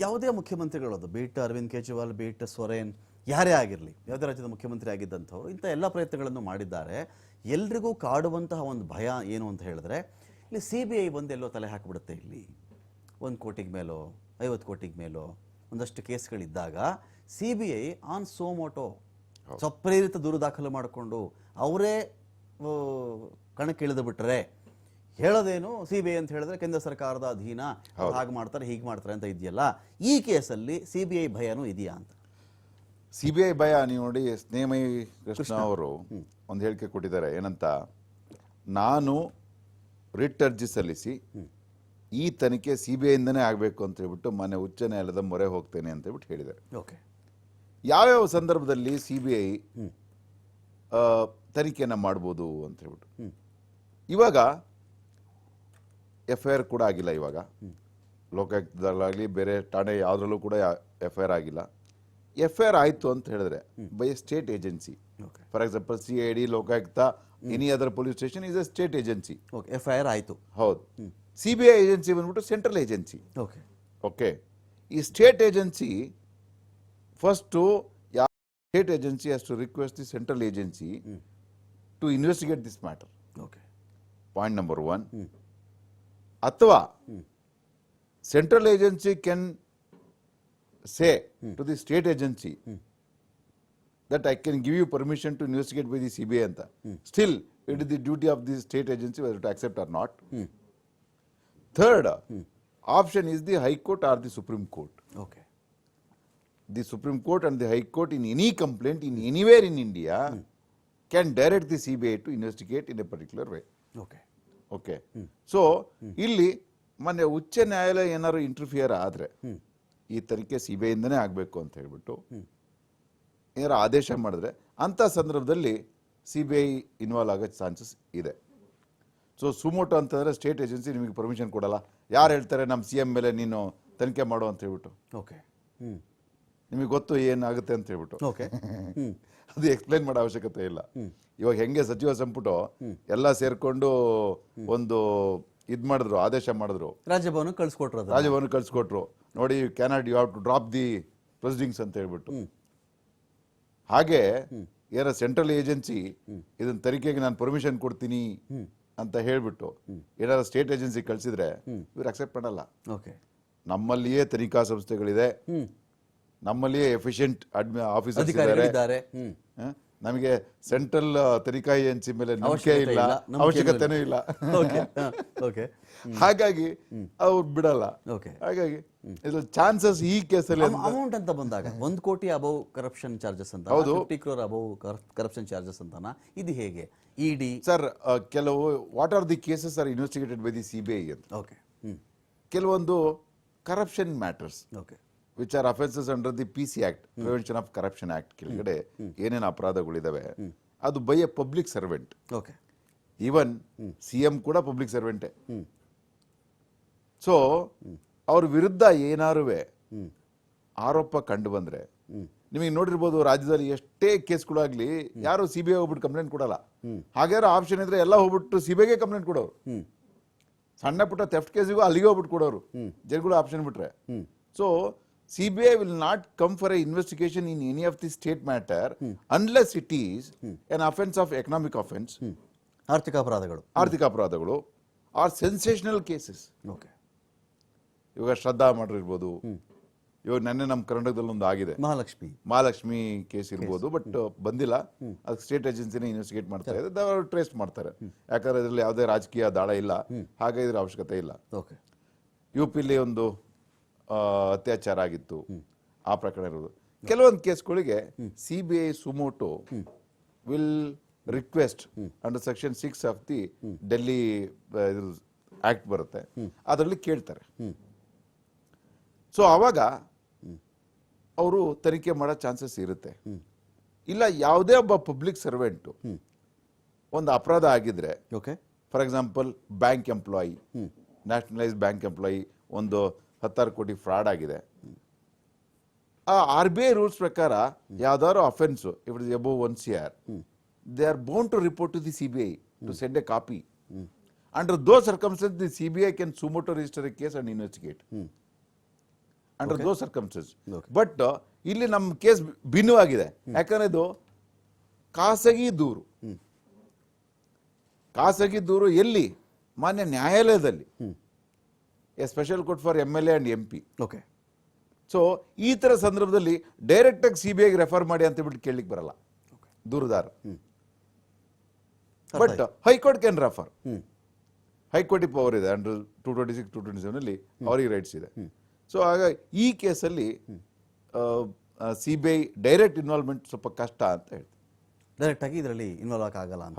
ಯಾವುದೇ ಅದು be it Arvind Kejriwal be it Soren ಯಾರೇ ಆಗಿರಲಿ ಯಾವುದೇ ರಾಜ್ಯದ ಮುಖ್ಯಮಂತ್ರಿ ಆಗಿದ್ದಂಥವ್ರು ಇಂಥ ಎಲ್ಲ ಪ್ರಯತ್ನಗಳನ್ನು ಮಾಡಿದ್ದಾರೆ. ಎಲ್ರಿಗೂ ಕಾಡುವಂತಹ ಒಂದು ಭಯ ಏನು ಅಂತ ಹೇಳಿದ್ರೆ ಇಲ್ಲಿ ಸಿ ಬಿ ಐ ಬಂದು ಎಲ್ಲೋ ತಲೆ ಹಾಕಿಬಿಡುತ್ತೆ ಇಲ್ಲಿ. ಒಂದು ಕೋಟಿಗೆ ಮೇಲೋ ಐವತ್ತು ಕೋಟಿಗೆ ಮೇಲೋ ಒಂದಷ್ಟು ಕೇಸ್ಗಳಿದ್ದಾಗ C B I on suo motu ಸ್ವಪ್ರೇರಿತ ದೂರು ದಾಖಲು ಮಾಡಿಕೊಂಡು ಅವರೇ ಕಣಕ್ಕಿಳಿದು ಬಿಟ್ರೆ ಹೇಳೋದೇನು? ಸಿ ಬಿ ಐ ಅಂತ ಹೇಳಿದ್ರೆ ಕೇಂದ್ರ ಸರ್ಕಾರದ ಅಧೀನ. ಹಾಗೆ ಮಾಡ್ತಾರೆ ಹೀಗೆ ಮಾಡ್ತಾರೆ ಅಂತ ಇದೆಯಲ್ಲ. ಈ ಕೇಸಲ್ಲಿ ಸಿ ಬಿ ಐ ಭಯನೂ ಇದೆಯಾ ಅಂತ? ಸಿ ಬಿ ಐ ಭಯ ನೀವು ನೋಡಿ ಸ್ನೇಹಮಯಿ ಕೃಷ್ಣ ಅವರು ಒಂದು ಹೇಳಿಕೆ ಕೊಟ್ಟಿದ್ದಾರೆ. ಏನಂತ? ನಾನು ರಿಟ್ ಅರ್ಜಿ ಸಲ್ಲಿಸಿ ಈ ತನಿಖೆ ಸಿ ಬಿ ಐಯಿಂದನೇ ಆಗಬೇಕು ಅಂತ ಹೇಳ್ಬಿಟ್ಟು ಮನೆ ಉಚ್ಚ ನ್ಯಾಯಾಲಯದ ಮೊರೆ ಹೋಗ್ತೇನೆ ಅಂತ ಹೇಳ್ಬಿಟ್ಟು ಹೇಳಿದ್ದಾರೆ. ಓಕೆ. ಯಾವ್ಯಾವ ಸಂದರ್ಭದಲ್ಲಿ ಸಿ ಬಿ ಐ ತನಿಖೆಯನ್ನು ಮಾಡ್ಬೋದು ಅಂತ ಹೇಳ್ಬಿಟ್ಟು? ಇವಾಗ ಎಫ್ ಐ ಆರ್ ಕೂಡ ಆಗಿಲ್ಲ ಇವಾಗ. ಲೋಕಾಯುಕ್ತದಲ್ಲಾಗಲಿ ಬೇರೆ ಠಾಣೆ ಯಾವುದ್ರಲ್ಲೂ ಕೂಡ ಎಫ್ ಐ ಆರ್ ಆಗಿಲ್ಲ. ಎಫ್ ಐ ಆರ್ ಆಯಿತು ಅಂತ ಹೇಳಿದ್ರೆ by state agency. For example C I D Lokayukta any other police station is a state agency. F I R ಆಯಿತು. ಹೌದು. ಸಿ ಬಿ ಐ ಏಜೆನ್ಸಿ ಬಂದ್ಬಿಟ್ಟು ಸೆಂಟ್ರಲ್ ಏಜೆನ್ಸಿ. ಓಕೆ. ಓಕೆ. ಈ state agency first ಯಾವ state agency ಅಷ್ಟು request the central agency to investigate this matter okay. Point number one ಅಥವಾ central agency can say to the state agency that I can give you permission to investigate by the C B I ಅಂತ still it is the duty of the state agency whether to accept or not third option is the High Court or the Supreme Court okay the Supreme Court. And the High Court in any complaint in anywhere in India can direct the CBI to investigate in a particular way. Okay okay. So ಇಲ್ಲಿ ಮೊನ್ನೆ ಉಚ್ಚ ನ್ಯಾಯಾಲಯ ಏನಾದ್ರು interfere ಆದ್ರೆ ಈ ತನಿಖೆ C B ಐಯಿಂದನೇ ಆಗಬೇಕು ಅಂತ ಹೇಳ್ಬಿಟ್ಟು ಏನಾರು ಆದೇಶ ಮಾಡಿದ್ರೆ ಅಂಥ ಸಂದರ್ಭದಲ್ಲಿ ಸಿ ಬಿ ಐ ಇನ್ವಾಲ್ವ್ ಆಗೋ ಚಾನ್ಸಸ್ ಇದೆ. ಸೊ ಸುಮೋಟೋ ಅಂತಂದ್ರೆ ಸ್ಟೇಟ್ ಏಜೆನ್ಸಿ ನಿಮಗೆ ಪರ್ಮಿಷನ್ ಕೊಡಲ್ಲ. ಯಾರು ಹೇಳ್ತಾರೆ ನಮ್ಮ ಸಿ ಎಂ ಮೇಲೆ ನೀನು ತನಿಖೆ ಮಾಡು ಅಂತ ಹೇಳ್ಬಿಟ್ಟು. ಓಕೆ. ಹ್ಞೂ ನಿಮಗೆ ಗೊತ್ತು ಏನಾಗುತ್ತೆ ಅಂತ ಹೇಳ್ಬಿಟ್ಟು. ಓಕೆ. ಅದು ಎಕ್ಸ್ಪ್ಲೈನ್ ಮಾಡೋ ಅವಶ್ಯಕತೆ ಇಲ್ಲ. ಇವಾಗ ಹೆಂಗೆ ಸಚಿವ ಸಂಪುಟ ಎಲ್ಲ ಸೇರ್ಕೊಂಡು ಒಂದು ಇದ್ ಮಾಡಿದ್ರು ಆದೇಶ ಮಾಡಿದ್ರು. ರಾಜ್ಯಭವನ ಕಳಿಸ್ಕೊಟ್ರು ರಾಜಭವನ ಕಳ್ಸಿಕೊಟ್ರು. ನೋಡಿ cannot you have to drop the proceedings ಅಂತ ಹೇಳ್ಬಿಟ್ಟು. ಹಾಗೆ ಏನ ಸೆಂಟ್ರಲ್ ಏಜೆನ್ಸಿ ಇದನ್ನ ತನಿಖೆಗೆ ನಾನು ಪರ್ಮಿಷನ್ ಕೊಡ್ತೀನಿ ಅಂತ ಹೇಳ್ಬಿಟ್ಟು ಏನಾದ್ರು ಸ್ಟೇಟ್ ಏಜೆನ್ಸಿ ಕಳ್ಸಿದ್ರೆ ಇವ್ರು ಅಕ್ಸೆಪ್ಟ್ ಮಾಡಲ್ಲ. ಓಕೆ. ನಮ್ಮಲ್ಲಿಯೇ ತನಿಖಾ ಸಂಸ್ಥೆಗಳಿದೆ. ನಮ್ಮಲ್ಲಿಯೇ ಎಫಿಷಿಯಂಟ್ ಅಡ್ಮಿ ಆಫೀಸರ್ಸ್ ಇದ್ದಾರೆ. ನಮಗೆ ಸೆಂಟ್ರಲ್ ತನಿಖಾ ಏಜೆನ್ಸಿ ಮೇಲೆ ನಂಬಿಕೆ ಇಲ್ಲ. ಅವಶ್ಯಕತೆನೂ ಇಲ್ಲ. ಹಾಗಾಗಿ ಅವ್ರು ಬಿಡಲ್ಲ. ಹಾಗಾಗಿ ಚಾನ್ಸಸ್ ಈ ಕೇಸಲ್ಲಿ ಅಮೌಂಟ್ ಅಂತ ಬಂದಾಗ ಒಂದು ಕೋಟಿ ಅಬೌವ್ ಕರಪ್ಷನ್ ಚಾರ್ಜಸ್ ಅಂತ ಹೌದು. ಕ್ರೋರ್ ಅಬೌವ್ ಕರಪ್ಷನ್ ಚಾರ್ಜಸ್ ಅಂತನಾ ಇದು ಹೇಗೆ? ಇಡಿ ಡಿ ಸರ್ ಕೆಲವು what are the cases are investigated by the C B I ಅಂತ. ಓಕೆ ಕೆಲವೊಂದು corruption matters okay which are offences under the P C act prevention of corruption act ಕೆಳಗಡೆ ಏನೇನು ಅಪರಾಧಗಳಿದಾವೆ ಅದು by a public servant okay even C M ಕೂಡ public ಸರ್ವೆಂಟೇ so ಅವ್ರ ವಿರುದ್ಧ ಏನಾರುವೆ ಆರೋಪ ಕಂಡು ಬಂದರೆ ನಿಮಗೆ ನೋಡಿರ್ಬೋದು ರಾಜ್ಯದಲ್ಲಿ ಎಷ್ಟೇ ಕೇಸ್ಗಳಾಗ್ಲಿ ಯಾರು ಸಿ ಬಿ ಐ ಹೋಗ್ಬಿಟ್ಟು ಕಂಪ್ಲೇಂಟ್ ಕೊಡಲ್ಲ. ಹಾಗಾದ್ರೆ ಆಪ್ಷನ್ ಇದ್ರೆ ಎಲ್ಲ ಹೋಗ್ಬಿಟ್ಟು ಸಿ ಬಿ ಐಗೆ ಕಂಪ್ಲೇಂಟ್ ಕೊಡೋರು. ಸಣ್ಣ ಪುಟ್ಟ ತೆಫ್ಟ್ ಕೇಸಿಗೂ ಅಲ್ಲಿಗೆ ಹೋಗ್ಬಿಟ್ಟು ಕೊಡೋರು. ಜನಗಳು ಆಪ್ಷನ್ ಬಿಟ್ರೆ. So C B I will not come for a investigation in any of the state matter unless it is an offence of economic offence ಆರ್ಥಿಕ ಅಪರಾಧಗಳು. ಆರ್ಥಿಕ ಅಪರಾಧಗಳು ಆರ್ ಸೆನ್ಸೇಷನಲ್ ಕೇಸಸ್ ಓಕೆ ಇವಾಗ ಶ್ರದ್ಧಾ ಮಾಡ್ರ್ ಇರ್ಬೋದು ಇವಾಗ ನೆನ್ನೆ ನಮ್ಮ ಕರ್ನಾಟಕದಲ್ಲಿ ಒಂದು ಆಗಿದೆ. ಮಹಾಲಕ್ಷ್ಮಿ. ಮಹಾಲಕ್ಷ್ಮಿ ಕೇಸ್ ಇರ್ಬೋದು ಬಟ್ ಬಂದಿಲ್ಲ. ಅದು ಸ್ಟೇಟ್ ಏಜೆನ್ಸಿನೇ ಇನ್ವೆಸ್ಟಿಗೇಟ್ ಮಾಡ್ತಾ ಇದೆ ಅವರು ಟ್ರೇಸ್ ಮಾಡ್ತಾರೆ. ಯಾಕಂದ್ರೆ ಇದರಲ್ಲಿ ಯಾವುದೇ ರಾಜಕೀಯ ದಾಳ ಇಲ್ಲ. ಹಾಗೆ ಇದ್ರ ಅವಶ್ಯಕತೆ ಇಲ್ಲ. ಓಕೆ ಯು ಪಿಲಿ ಒಂದು ಅತ್ಯಾಚಾರ ಆಗಿತ್ತು. ಆ ಪ್ರಕರಣ ಇರೋದು. ಕೆಲವೊಂದು ಕೇಸ್ಗಳಿಗೆ C B I suo motu will request under section six of the Delhi act ಬರುತ್ತೆ. ಅದರಲ್ಲಿ ಕೇಳ್ತಾರೆ. ಸೊ ಅವಾಗ ಅವರು ತನಿಖೆ ಮಾಡೋ ಚಾನ್ಸಸ್ ಇರುತ್ತೆ. ಇಲ್ಲ ಯಾವುದೇ ಒಬ್ಬ ಪಬ್ಲಿಕ್ ಸರ್ವೆಂಟು ಒಂದು ಅಪರಾಧ ಆಗಿದ್ರೆ okay for example bank employee nationalise bank employee ಒಂದು ಹತ್ತಾರು ಕೋಟಿ ಫ್ರಾಡ್ ಆಗಿದೆ. ಆ ಆರ್ ಬಿ ಐ ರೂಲ್ಸ್ ಪ್ರಕಾರ ಯಾವ್ದಾದ್ರು offence if is above one C R they are bound to report to the C B I to send a copy under those circumstances the C B I can suo motu register case and investigate under those circumstances. But ಇಲ್ಲಿ ನಮ್ಮ case ಭಿನ್ನವಾಗಿದೆ ಯಾಕಂದ್ರೆ ಇದು ಖಾಸಗಿ ದೂರು. ಖಾಸಗಿ ದೂರು ಎಲ್ಲಿ? ಮಾನ್ಯ ನ್ಯಾಯಾಲಯದಲ್ಲಿ. A special court for M L A and M P okay so ಈ ಥರ ಸಂದರ್ಭದಲ್ಲಿ ಡೈರೆಕ್ಟಾಗಿ ಸಿ ಬಿ ಐಗೆ ರೆಫರ್ ಮಾಡಿ ಅಂತ ಬಿಟ್ಟು ಕೇಳಲಿಕ್ಕೆ ಬರಲ್ಲ. ದೂರುದಾರ. But High Court can refer ಹೈಕೋರ್ಟಿಗೆ power ಇದೆ under two twenty six two twenty seven ಅಲ್ಲಿ ಅವರಿಗೆ ರೈಟ್ಸ್ ಇದೆ. ಸೊ ಆಗ ಈ ಕೇಸಲ್ಲಿ C B I direct involvement ಸ್ವಲ್ಪ ಕಷ್ಟ ಅಂತ ಹೇಳ್ತೀನಿ ಡೈರೆಕ್ಟಾಗಿ ಇದರಲ್ಲಿ ಇನ್ವಾಲ್ವ್ ಆಗಲ್ಲ ಅಂತ